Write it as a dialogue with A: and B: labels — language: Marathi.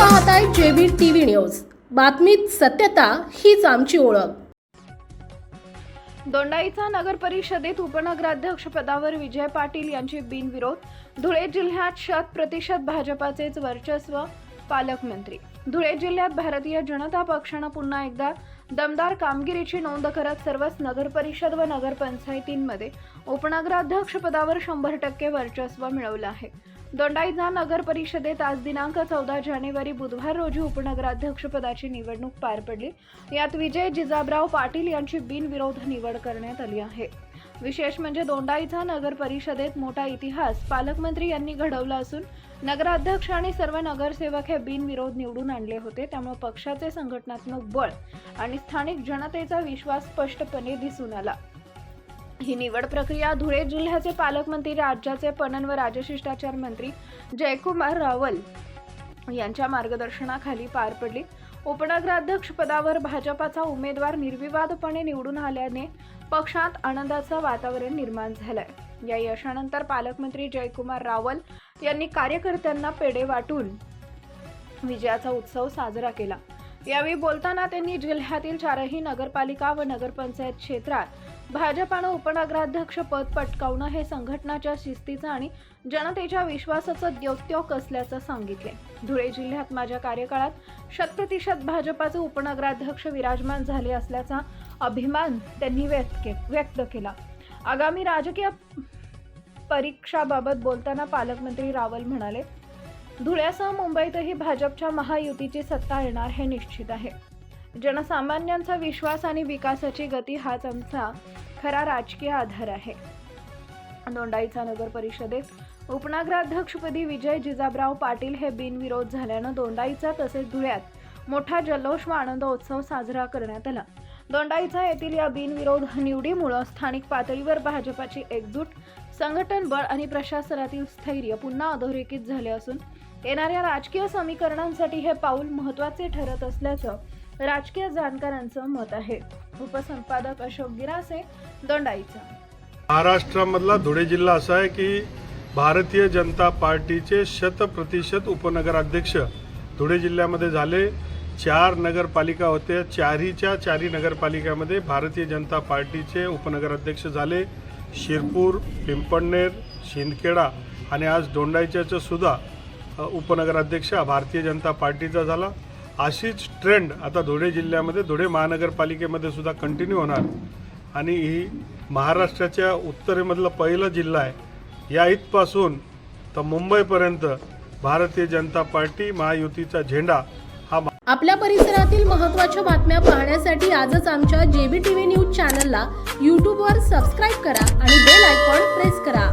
A: पाहताय जेबी टीव्ही न्यूज. बातमीत सत्यता हीच आमची ओळख.
B: दोंडाईचा नगर परिषदेत उपनगराध्यक्ष पदावर विजय पाटील यांची बिनविरोध धुळे जिल्ह्यात शत प्रतिशत भाजपाचेच वर्चस्व पालकमंत्री धुळे जिल्ह्यात भारतीय जनता पक्षानं पुन्हा एकदा दमदार कामगिरीची नोंद करत सर्वच नगर परिषद व नगरपंचायतींमध्ये उपनगराध्यक्ष पदावर शंभर टक्के वर्चस्व मिळवलं आहे. दोंडाईचा नगर परिषदेत आज दिनांक चौदा जानेवारी बुधवार रोजी उपनगराध्यक्षपदाची निवडणूक पार पडली. यात विजय जिजाबराव पाटील यांची बिनविरोध निवड करण्यात आली आहे. विशेष म्हणजे दोंडाईचा नगर परिषदेत मोठा इतिहास पालकमंत्री यांनी घडवला असून नगराध्यक्ष आणि सर्व नगरसेवक हे बिनविरोध निवडून आणले होते. त्यामुळे पक्षाचे संघटनात्मक बळ आणि स्थानिक जनतेचा विश्वास स्पष्टपणे दिसून आला. ही निवड प्रक्रिया धुळे जिल्ह्याचे पालकमंत्री राज्याचे पणन व राजशिष्टाचार मंत्री जयकुमार रावल यांच्या मार्गदर्शनाखाली पार पडली. उपनगराध्यक्ष पदावर भाजपाचा उमेदवार निर्विवादपणे निवडून आल्याने पक्षात आनंदाचं वातावरण निर्माण झालंय. या यशानंतर पालकमंत्री जयकुमार रावल यांनी कार्यकर्त्यांना पेढे वाटून विजयाचा उत्सव साजरा केला. यावेळी बोलताना त्यांनी जिल्ह्यातील चारही नगरपालिका व नगरपंचायत क्षेत्रात भाजपानं उपनगराध्यक्ष पद पटकावणं हे संघटनाच्या शिस्तीचं आणि जनतेच्या विश्वासाचं द्योत्योक असल्याचं सांगितले धुळे जिल्ह्यात माझ्या कार्यकाळात शतप्रतिशत भाजपाचे उपनगराध्यक्ष विराजमान झाले असल्याचा अभिमान त्यांनी व्यक्त के व्यक्त केला. आगामी राजकीय परीक्षाबाबत बोलताना पालकमंत्री रावल म्हणाले धुळ्यासह मुंबईतही भाजपच्या महायुतीची सत्ता येणार हे निश्चित आहे. जनसामान्यांचा विश्वास आणि विकासाची गती हाच आमचा खरा राजकीय आधार आहे. दोंडाईचा नगर परिषदेत उपनगराध्यक्षपदी विजय जिजाबराव पाटील हे बिनविरोध झाल्यानं दोंडाईचा तसेच धुळ्यात मोठा जल्लोष व आनंदोत्सव साजरा करण्यात आला. दोंडाईचा येथील या बिनविरोध निवडीमुळं स्थानिक पातळीवर भाजपाची एकजूट संघटन बळ आणि प्रशासनातील स्थैर्य पुन्हा अधोरेखित झाले असून येणाऱ्या राजकीय समीकरणांसाठी हे पाऊल महत्त्वाचे ठरत असल्याचं राजकीय जाणकारांचं मत आहे. उपसंपादक अशोक गिरासे दोंडाईचा.
C: महाराष्ट्रामधला धुळे जिल्हा असा आहे की भारतीय जनता पार्टीचे शतप्रतिशत उपनगराध्यक्ष धुळे जिल्ह्यामध्ये झाले. चार नगरपालिका होत्या. चारीच्या चारी नगरपालिकामध्ये भारतीय जनता पार्टीचे उपनगराध्यक्ष झाले. शिरपूर पिंपणनेर शिंदखेडा आणि आज दोंडाईच्याचं सुद्धा उपनगराध्यक्ष भारतीय जनता पार्टीचा झाला. अशीच ट्रेंड आता धुळे जिल्ह्यामध्ये धुळे महानगरपालिकेमध्ये सुद्धा कंटिन्यू होणार. आणि ही महाराष्ट्राच्या उत्तरेमधलं पहिलं जिल्हा आहे. या इथपासून तर मुंबईपर्यंत भारतीय जनता पार्टी महायुतीचा झेंडा हा
A: आपल्या परिसरातील महत्त्वाच्या बातम्या पाहण्यासाठी आजच आमच्या जेबी टीव्ही न्यूज चॅनलला यूट्यूबवर सबस्क्राईब करा आणि बेल आयकॉन प्रेस करा.